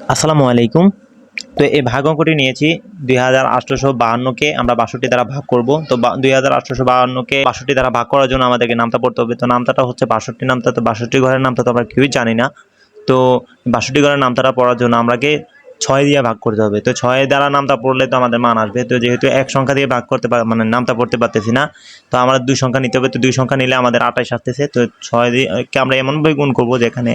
আসসালামু আলাইকুম। তো এই ভাগ অঙ্কটি নিয়েছি দুই হাজার আটশোশো বাহান্নকে আমরা বাষট্টি দ্বারা ভাগ করব। তো দুই হাজার আটশোশো বাহান্নকে বাষট্টি দ্বারা ভাগ করার জন্য আমাদেরকে নামতা পড়তে হবে। তো নামতাটা হচ্ছে বাষট্টি, নামতা তো বাষট্টি ঘরের নামতা তো আমরা কেউই জানি না। তো বাষট্টি ঘরের নামতাটা পড়ার জন্য আমাকে ছয় দিয়ে ভাগ করতে হবে। তো ছয় দ্বারা নামতা পড়লে তো আমাদের মান আসবে। তো যেহেতু এক সংখ্যা দিয়ে ভাগ করতে পার মানে নামতা পড়তে পারতেছি না, তো আমরা দুই সংখ্যা নিতে হবে। তো দুই সংখ্যা নিলে আমাদের আঠাশ আসতেছে। তো ছয় দিয়ে আমরা এমনভাবে গুণ করব যেখানে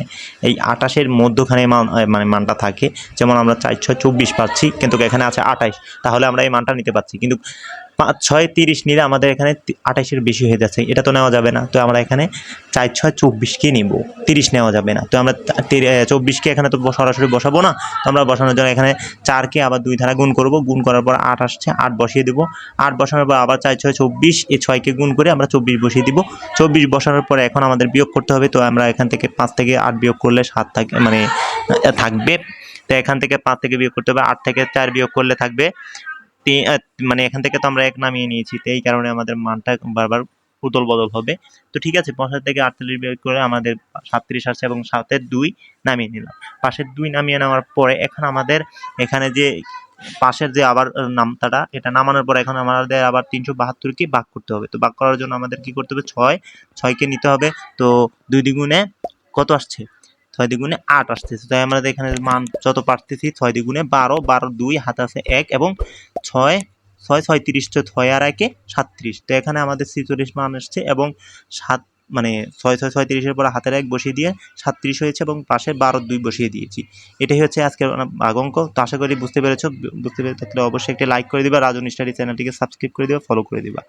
এই আঠাশের মধ্যখানে মান মানে মানটা থাকে। যেমন আমরা চার, ছয়, চব্বিশ পাচ্ছি, কিন্তু এখানে আছে আঠাশ। তাহলে আমরা এই মানটা নিতে পারছি। কিন্তু পাঁচ, ছয়, তিরিশ নিলে আমাদের এখানে আঠাশের বেশি হয়ে যাচ্ছে। এটা তো নেওয়া যাবে না। তো আমরা এখানে চার, ছয় চব্বিশকে নিব। তিরিশ নেওয়া যাবে না। তো আমরা চব্বিশকে এখানে তো সরাসরি বসাবো না। তো আমরা বসানোর জন্য এখানে চারকে আবার দুই ধারা গুণ করব। গুণ করার পর আট আসছে, আট বসিয়ে দেবো। আট বসানোর পর আবার চার, ছয়, চব্বিশ এই ছয়কে গুণ করে আমরা চব্বিশ বসিয়ে দিব। চব্বিশ বসানোর পরে এখন আমাদের বিয়োগ করতে হবে। তো আমরা এখান থেকে পাঁচ থেকে আট বিয়োগ করলে সাত থাকে মানে থাকবে। তো এখান থেকে পাঁচ থেকে বিয়োগ করতে হবে। আট থেকে চার বিয়োগ করলে থাকবে মানে এখান থেকে তো আমরা এক নামিয়ে নিয়েছি, তো এই কারণে আমাদের মানটা বারবার উতল বদল হবে। তো ঠিক আছে পঁচাশ থেকে আটচল্লিশ বিয়োগ করে আমাদের সাতত্রিশ আসছে এবং সাতের দুই নামিয়ে নিলাম। পাশের দুই নামিয়ে নেওয়ার পরে এখন আমাদের এখানে যে পাশের যে আবার নামতাটা, এটা নামানোর পর এখন আমাদের আবার তিনশো বাহাত্তরকে ভাগ করতে হবে। তো ভাগ করার জন্য আমাদের কি করতে হবে? ছয় ছয়কে নিতে হবে। তো দুই দ্বিগুণে কত আসছে? ছয় দ্বিগুণে আট আসতেছে তাই আমরা এখানে মান যত পারতেছি, ছয় দ্বিগুণে বারো বারো দুই হাতে আছে এক এবং ছয় ছয়, ছয়ত্রিশ তো ছয় আর একে সাতত্রিশ। তো এখানে আমাদের ছিচল্লিশ মান আসছে এবং সাত মানে ছয় ছয় ছয় ছয়ত্রিশের পর হাতের এক বসিয়ে দিয়ে সাতত্রিশ হয়েছে এবং পাশে বারো, দুই বসিয়ে দিয়েছি। এটাই হচ্ছে আজকের ভাগ অঙ্ক। তো আশা করি বুঝতে পেরেছ। বুঝতে পেরে থাকলে অবশ্যই একটি লাইক করে দিবা রাজন স্টাডি চ্যানেলটিকে সাবস্ক্রাইব করে দিবা ফলো করে দিবা।